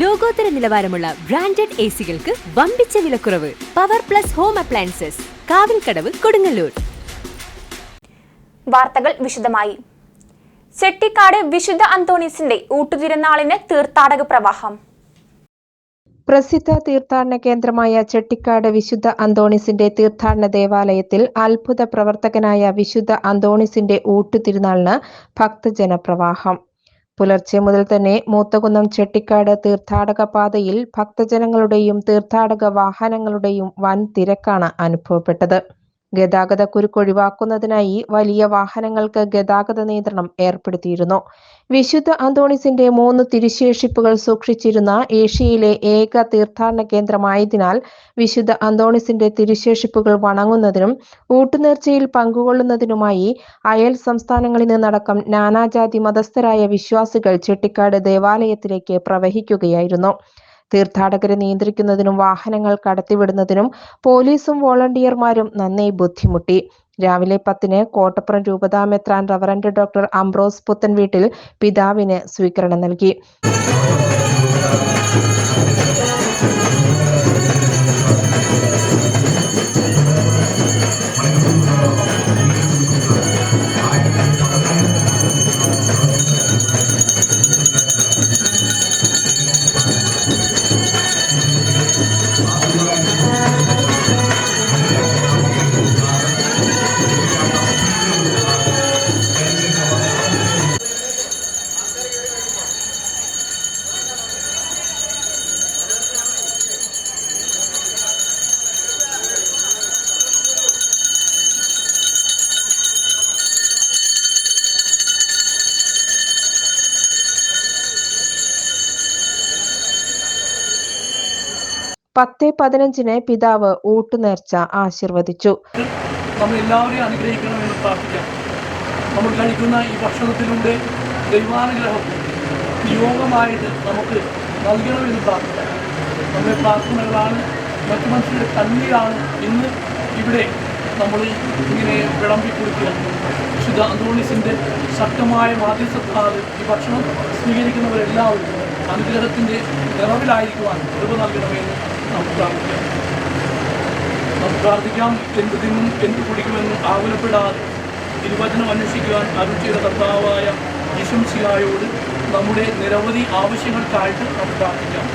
ലോകോത്തര നിലവാരമുള്ള branded A സികൾക്ക് വമ്പിച്ച വിലക്കുറവ്. Power plus home appliances Kavilkadavu Kodungallur. വാർത്തകൾ വിശദമായി. ചെട്ടിക്കാട് വിശുദ്ധ അന്തോണീസിന്റെ ഊട്ടുതിരുന്നാളിന് തീർത്ഥാടക പ്രവാഹം. പ്രസിദ്ധ തീർത്ഥാടന കേന്ദ്രമായ ചെട്ടിക്കാട് വിശുദ്ധ അന്തോണിസിന്റെ തീർത്ഥാടന ദേവാലയത്തിൽ അത്ഭുത പ്രവർത്തകനായ വിശുദ്ധ അന്തോണിസിന്റെ ഊട്ടുതിരുനാളിന് ഭക്തജന പ്രവാഹം പുലർച്ചെ മുതൽ തന്നെ മൂത്തകുന്നം ചെട്ടിക്കാട് തീർത്ഥാടക പാതയിൽ ഭക്തജനങ്ങളുടെയും തീർത്ഥാടക വാഹനങ്ങളുടെയും വൻ തിരക്കാണ് അനുഭവപ്പെട്ടത്. ഗതാഗത കുരുക്ക് ഒഴിവാക്കുന്നതിനായി വലിയ വാഹനങ്ങൾക്ക് ഗതാഗത നിയന്ത്രണം ഏർപ്പെടുത്തിയിരുന്നു. വിശുദ്ധ അന്തോണിസിന്റെ മൂന്ന് തിരുശേഷിപ്പുകൾ സൂക്ഷിച്ചിരുന്ന ഏഷ്യയിലെ ഏക തീർത്ഥാടന കേന്ദ്രമായതിനാൽ വിശുദ്ധ അന്തോണിസിന്റെ തിരുശേഷിപ്പുകൾ വണങ്ങുന്നതിനും ഊട്ടുനേർച്ചയിൽ പങ്കുകൊള്ളുന്നതിനുമായി അയൽ സംസ്ഥാനങ്ങളിൽ നിന്നടക്കം നാനാജാതി മതസ്ഥരായ വിശ്വാസികൾ ചെട്ടിക്കാട് ദേവാലയത്തിലേക്ക് പ്രവഹിക്കുകയായിരുന്നു. തീർത്ഥാടകരെ നിയന്ത്രിക്കുന്നതിനും വാഹനങ്ങൾ കടത്തിവിടുന്നതിനും പോലീസും വോളണ്ടിയർമാരും നന്നായി ബുദ്ധിമുട്ടി. രാവിലെ പത്തിന് കോട്ടപ്പുറം രൂപതാ മെത്രാൻ reverend doctor Ambrose Puthenveettil പിതാവിന് സ്വീകരണം നൽകി. പത്ത് പതിനഞ്ചിന് പിതാവ് ഊട്ടുനേർച്ച ആശീർവദിച്ചു. നമ്മൾ ഈ യോഗമായിട്ട് നമുക്ക് ഇവിടെ നമ്മൾ ഇങ്ങനെ ശക്തമായ ഈ ഭക്ഷണം സ്വീകരിക്കുന്നവരെല്ലാവരും അനുഗ്രഹത്തിന്റെ നിറവിലായിരിക്കുവാൻ നൽകണമെന്ന് പ്രാർത്ഥിക്കാം. എന്ത് തിന്നും എന്ത് കുടിക്കുമെന്നും ആകുലപ്പെടാതെ തിരുവചനം അന്വേഷിക്കുവാൻ അരുചിയുടെ കർത്താവായ യശംസിയായോട് നമ്മുടെ നിരവധി ആവശ്യങ്ങൾക്കായിട്ട് നമുക്ക് പ്രാർത്ഥിക്കാം.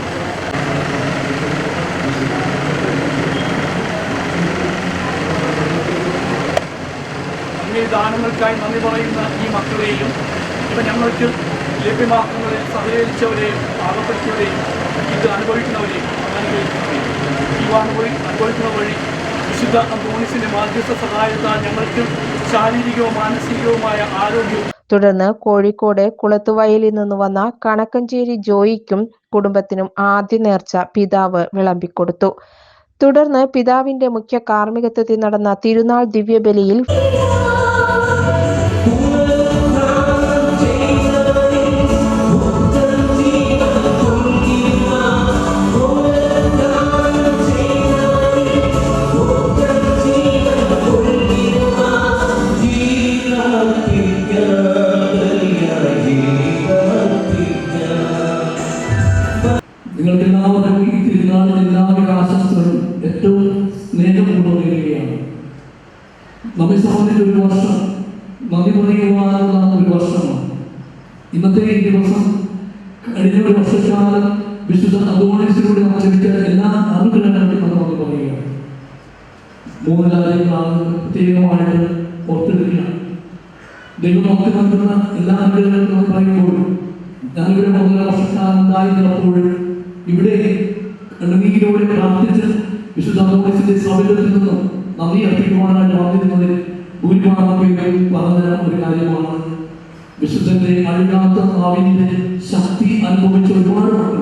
ദാനങ്ങൾക്കായി നന്ദി പറയുന്ന ഈ മക്കളെയും ഇവ ഞങ്ങൾക്ക് ലഭ്യമാക്കുന്നവരെയും സഹകരിച്ചവരെയും പാകപ്പെടുത്തിയവരെയും ഇത് അനുഭവിക്കുന്നവരെയും അനുഭവി അനുഭവിക്കുന്ന വഴി വിശുദ്ധ അന്തോണിസിന്റെ മാധ്യസ്ഥ സഹായത്താൽ ഞങ്ങൾക്ക് ശാരീരികവും മാനസികവുമായ ആരോഗ്യവും തുടർന്ന് കോഴിക്കോട് കുളത്തുവയലിൽ നിന്ന് വന്ന കണക്കഞ്ചേരി ജോയിക്കും കുടുംബത്തിനും ആദ്യ നേർച്ച പിതാവ് വിളമ്പിക്കൊടുത്തു. തുടർന്ന് പിതാവിന്റെ മുഖ്യ കാർമ്മികത്വത്തിൽ നടന്ന തിരുനാൾ ദിവ്യബലിയിൽ പറയുവാനുള്ള ഒരു വർഷമാണ്. ഇന്നത്തെ ഈ ദിവസം കഴിഞ്ഞ ഒരു വർഷക്കാലം വിശുദ്ധ അതോണിസിലൂടെ ആചരിച്ച എല്ലാ അനുഗ്രഹങ്ങൾക്കും നമ്മൾ നന്ദി പറയുകയാണ് മൂന്ന് കാര്യങ്ങളാണ് പ്രത്യേകമായിട്ട് ഓർത്തെടുക്കുക ദൈവം നമുക്ക് നൽകുന്ന എല്ലാ അനുഗ്രഹങ്ങളും നമ്മൾ പറയുമ്പോഴും ഞാനിവിടെ മൂന്നര വർഷക്കാലം ഉണ്ടായിരുന്നപ്പോൾ ഇവിടെ കണ്ണുനീരോടെ പ്രാർത്ഥിച്ച് വിശുദ്ധ അതോണിസിന്റെ സൗകര്യത്തിൽ നിന്നും നന്ദി അർപ്പിക്കുവാനായിട്ട് വന്നിരുന്നതിൽ ഭൂരിഭാഗം പേരും ഒരു കാര്യമാണ്. വിശുദ്ധന്റെ അഴുകാത്ത നാവിന്റെ ശക്തി അനുഭവിച്ച ഒരുപാട് മക്കൾ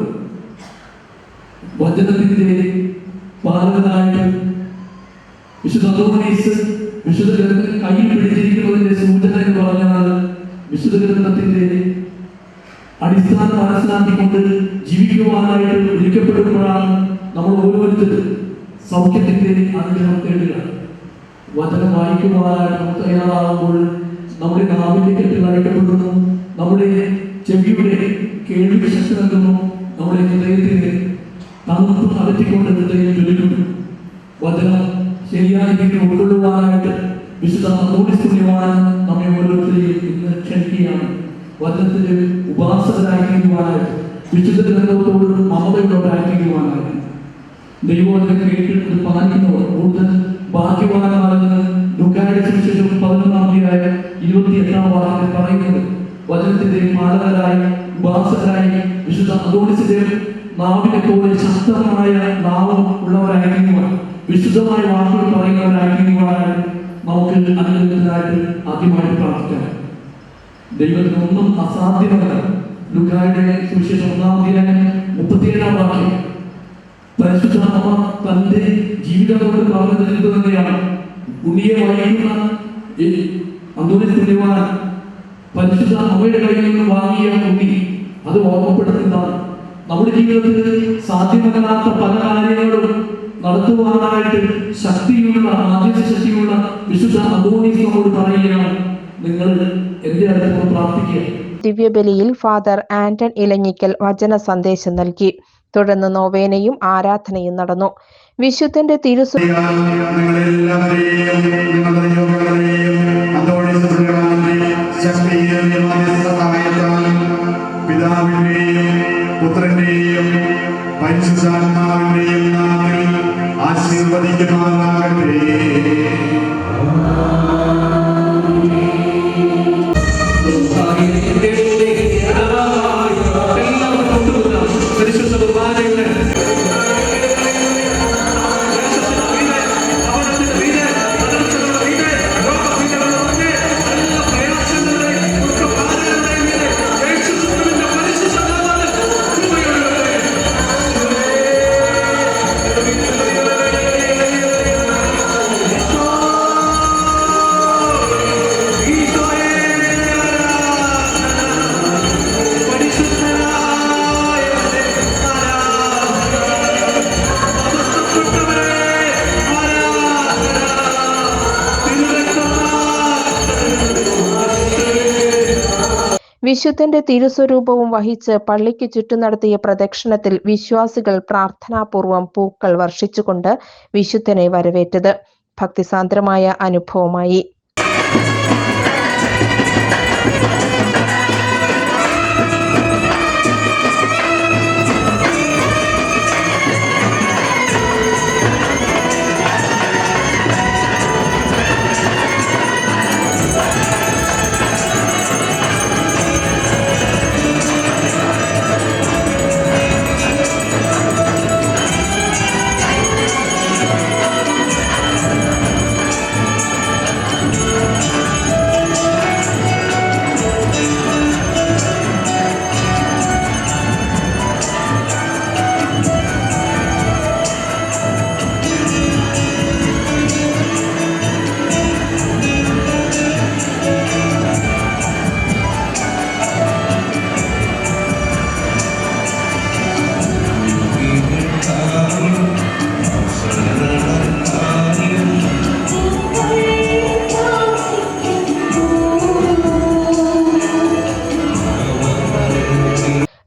വചനത്തിന്റെ പാലകനായിട്ട് വിശുദ്ധ അന്തോണീസ് വിശുദ്ധ ഗ്രന്ഥം കൈ പിടിച്ചിരിക്കുന്നതിന്റെ സൂചന എന്ന് പറഞ്ഞാൽ വിശുദ്ധ ഗ്രന്ഥത്തിന്റെ അടിസ്ഥാനം മനസ്സിലാക്കിക്കൊണ്ട് ജീവിക്കുവാനായിട്ട് വിളിക്കപ്പെടുമ്പോഴാണ് നമ്മൾ ഓരോരുത്തരും സൗഖ്യത്തിന്റെ അനുഗ്രഹം തേടുക. വചനം വായിക്കുവാനായിട്ട് നമുക്ക് തയ്യാറാകുമ്പോൾ നമ്മുടെ അഴിക്കപ്പെടുന്നു നമ്മുടെ ചെവിയുടെ കേൾവി ശക്തി നൽകുന്നു. നമ്മുടെ ഹൃദയത്തിന് തണുപ്പ് അകറ്റിക്കൊണ്ട് ഹൃദയം ചൊല്ലിക്കും വചനം ശരിയായ രീതിയിൽ ഉൾക്കൊള്ളുവാനായിട്ട് വിശുദ്ധ പുണ്യവാൻ നമ്മെ ഓരോരുത്തരെയും ഇന്ന് ക്ഷണിക്കുകയാണ്. വചനത്തിന്റെ ഉപാസകരായിരിക്കുവാനായിട്ട് വിശുദ്ധ ഗ്രന്ഥത്തോട് മമതയോടായിരിക്കുവാനായിട്ട് ദൈവവചനം കേട്ടിട്ട് പാലിക്കുന്നവർ കൂടുതൽ ഭാഗ്യവാനാണെന്ന് ലുക്കായുടെ സുവിശേഷം പതിനൊന്നാം തീയതിയായ ഇരുപത്തി എട്ടാം വാക്യത്തിൽ പറയുന്നത്. വചനത്തിന്റെ പാലകരായി ഉപാസകരായി വിശുദ്ധ അദോണിസിന്റെ നാവിനെ പോലെ ശക്തമായ നാമം ഉള്ളവരായിരിക്കുവാൻ വിശുദ്ധമായ വാക്കുകൾ പറയുന്നവരായിരിക്കുവാനായി നമുക്ക് അനുഗ്രഹത്തിനായിട്ട് ആദ്യമായിട്ട് പ്രാർത്ഥിക്കാം. ദൈവത്തിന് ഒന്നും അസാധ്യമല്ല. ലുക്കായുടെ സുവിശേഷം ഒന്നാം തീയതി മുപ്പത്തിയേഴാം വാക്യം. പരിശുദ്ധ തന്റെ ജീവിതം കൊണ്ട് പറഞ്ഞു തരുന്നത് തന്നെയാണ് ഉണ്ണിയെ വായിക്കുന്ന അന്തോണി പുണ്യവാൻ പരിശുദ്ധ അമ്മയുടെ കയ്യിൽ നിന്ന് വാങ്ങിയ ഉണ്ണി അത് ഓർമ്മപ്പെടുത്തുന്നതാണ്. നമ്മുടെ ജീവിതത്തിൽ സാധ്യമല്ലാത്ത പല കാര്യങ്ങളും നടത്തുവാനായിട്ട് ശക്തിയുള്ള ആദ്യത്തെ ശക്തിയുള്ള വിശുദ്ധ അന്തോണീസ് നമ്മോട് പറയുകയാണ് നിങ്ങൾ എന്റെ അടുത്ത് പ്രാർത്ഥിക്കുക. ദിവ്യബലിയിൽ ഫാദർ ആന്റൺ ഇലഞ്ഞിക്കൽ വചന സന്ദേശം നൽകി. തുടർന്ന് നോവേനയും ആരാധനയും നടന്നു. വിശുദ്ധന്റെ തിരുസു പിതാവിന്റെയും പുത്രന്റെയും പരിശുദ്ധാത്മാവിന്റെയും നാമത്തിൽ ആശീർവദിക്കുമാറാകട്ടെ. വിശുദ്ധന്റെ തിരുസ്വരൂപവും വഹിച്ച് പള്ളിക്ക് ചുറ്റും നടത്തിയ പ്രദക്ഷിണത്തിൽ വിശ്വാസികൾ പ്രാർത്ഥനാപൂർവം പൂക്കൾ വർഷിച്ചുകൊണ്ട് വിശുദ്ധനെ വരവേറ്റത്. ഭക്തിസാന്ദ്രമായ അനുഭവമായി.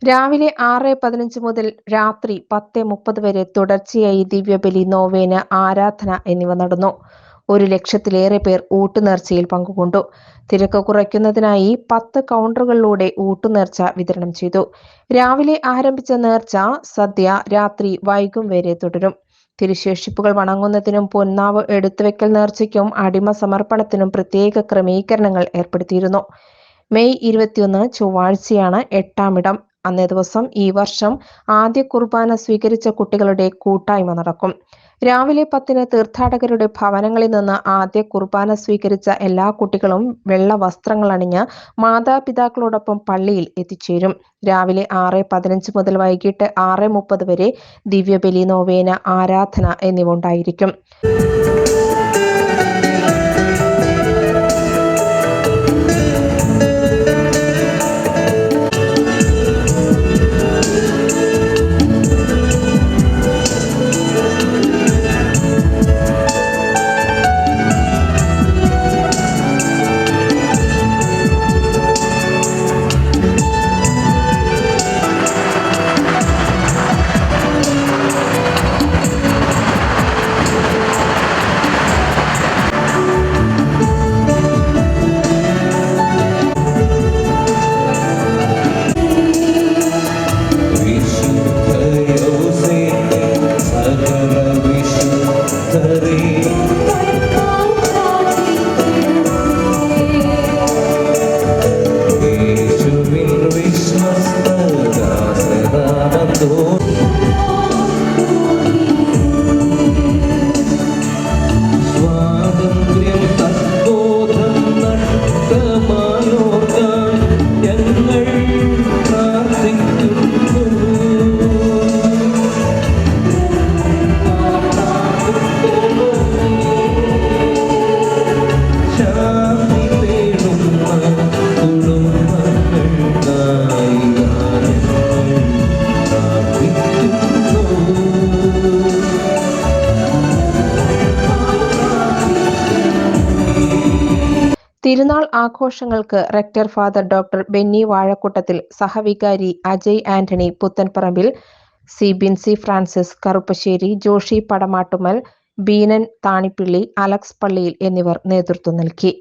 രാവിലെ ആറ് പതിനഞ്ച് മുതൽ രാത്രി പത്ത് മുപ്പത് വരെ തുടർച്ചയായി ദിവ്യബലി നോവേന ആരാധന എന്നിവ നടന്നു. ഒരു ലക്ഷത്തിലേറെ പേർ ഊട്ടുനേർച്ചയിൽ പങ്കുകൊണ്ടു. തിരക്ക് കുറയ്ക്കുന്നതിനായി പത്ത് കൗണ്ടറുകളിലൂടെ ഊട്ടുനേർച്ച വിതരണം ചെയ്തു. രാവിലെ ആരംഭിച്ച നേർച്ച സദ്യ രാത്രി വൈകും വരെ തുടരും. തിരുശേഷിപ്പുകൾ വണങ്ങുന്നതിനും പൊന്നാവ് എടുത്തുവെക്കൽ നേർച്ചയ്ക്കും അടിമ സമർപ്പണത്തിനും പ്രത്യേക ക്രമീകരണങ്ങൾ ഏർപ്പെടുത്തിയിരുന്നു. മെയ് ഇരുപത്തിയൊന്ന് ചൊവ്വാഴ്ചയാണ് എട്ടാമിടം അന്നേ ദിവസം ഈ വർഷം ആദ്യ കുർബാന സ്വീകരിച്ച കുട്ടികളുടെ കൂട്ടായ്മ നടക്കും. രാവിലെ പത്തിന് തീർത്ഥാടകരുടെ ഭവനങ്ങളിൽ നിന്ന് ആദ്യ കുർബാന സ്വീകരിച്ച എല്ലാ കുട്ടികളും വെള്ള വസ്ത്രങ്ങൾ അണിഞ്ഞ് മാതാപിതാക്കളോടൊപ്പം പള്ളിയിൽ എത്തിച്ചേരും. രാവിലെ ആറ് പതിനഞ്ച് മുതൽ വൈകിട്ട് ആറ് മുപ്പത് വരെ ദിവ്യബലി നോവേന ആരാധന എന്നിവ ഉണ്ടായിരിക്കും. ആഘോഷങ്ങൾക്ക് rector father doctor Benny Vazhakkoottathil സഹവികാരി Ajay Antony Puthenparambil C Bincy Francis Karuppassery Joshi Padamattummal Beenan Thanippilly Alex Palliyil എന്നിവർ നേതൃത്വം നൽകി.